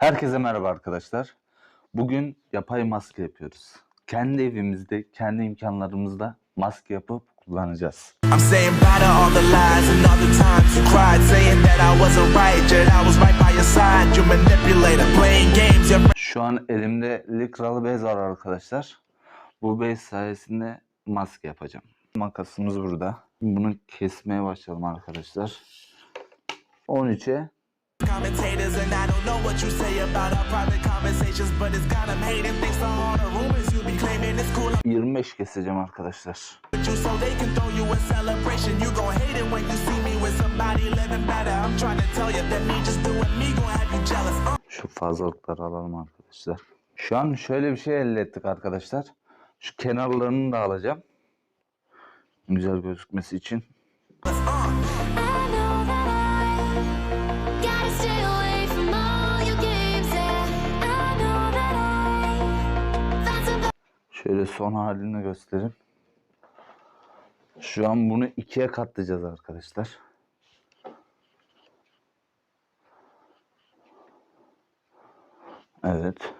Herkese merhaba arkadaşlar. Bugün yapay maske yapıyoruz. Kendi evimizde, kendi imkanlarımızla maske yapıp kullanacağız. Şu an elimde likralı bez var arkadaşlar. Bu bez sayesinde maske yapacağım. Makasımız burada. Bunu kesmeye başlayalım arkadaşlar. 13'e commentators, and I don't know what you say about our private conversations, but it's got 'em hating. Thanks to all the rumors you be claiming it's cool 25 keseceğim arkadaşlar. you, so they can throw you a celebration. You gon' hate it when you see me with somebody living better. I'm trying to tell you that me just doing me gon' have you jealous. Uh. Şu fazlalıkları alalım arkadaşlar. Şu an şöyle bir şey elde ettik arkadaşlar. Şu kenarlarını da alacağım. Güzel gözükmesi için. Şöyle son halini göstereyim. Şu an bunu ikiye katlayacağız arkadaşlar. Evet.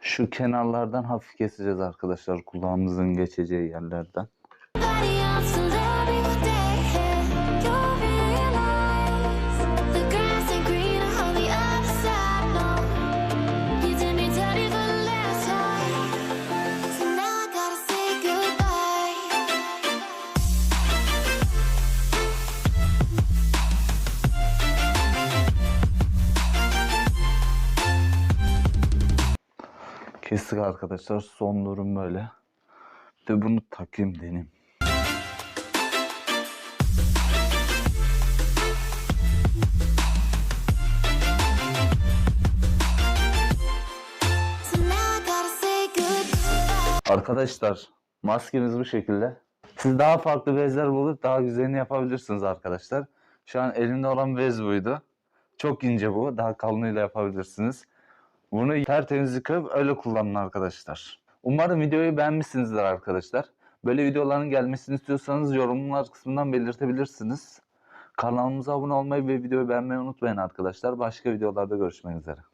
Şu kenarlardan hafif keseceğiz arkadaşlar kulağımızın geçeceği yerlerden. Kestik arkadaşlar. Son durum böyle. Bir de bunu takayım deneyim. Arkadaşlar maskemiz bu şekilde. Siz daha farklı bezler bulup daha güzelini yapabilirsiniz arkadaşlar. Şu an elimde olan bez buydu. Çok ince bu. Daha kalınıyla yapabilirsiniz. Bunu tertemiz yıkayıp öyle kullanın arkadaşlar. Umarım videoyu beğenmişsinizdir arkadaşlar. Böyle videoların gelmesini istiyorsanız yorumlar kısmından belirtebilirsiniz. Kanalımıza abone olmayı ve videoyu beğenmeyi unutmayın arkadaşlar. Başka videolarda görüşmek üzere.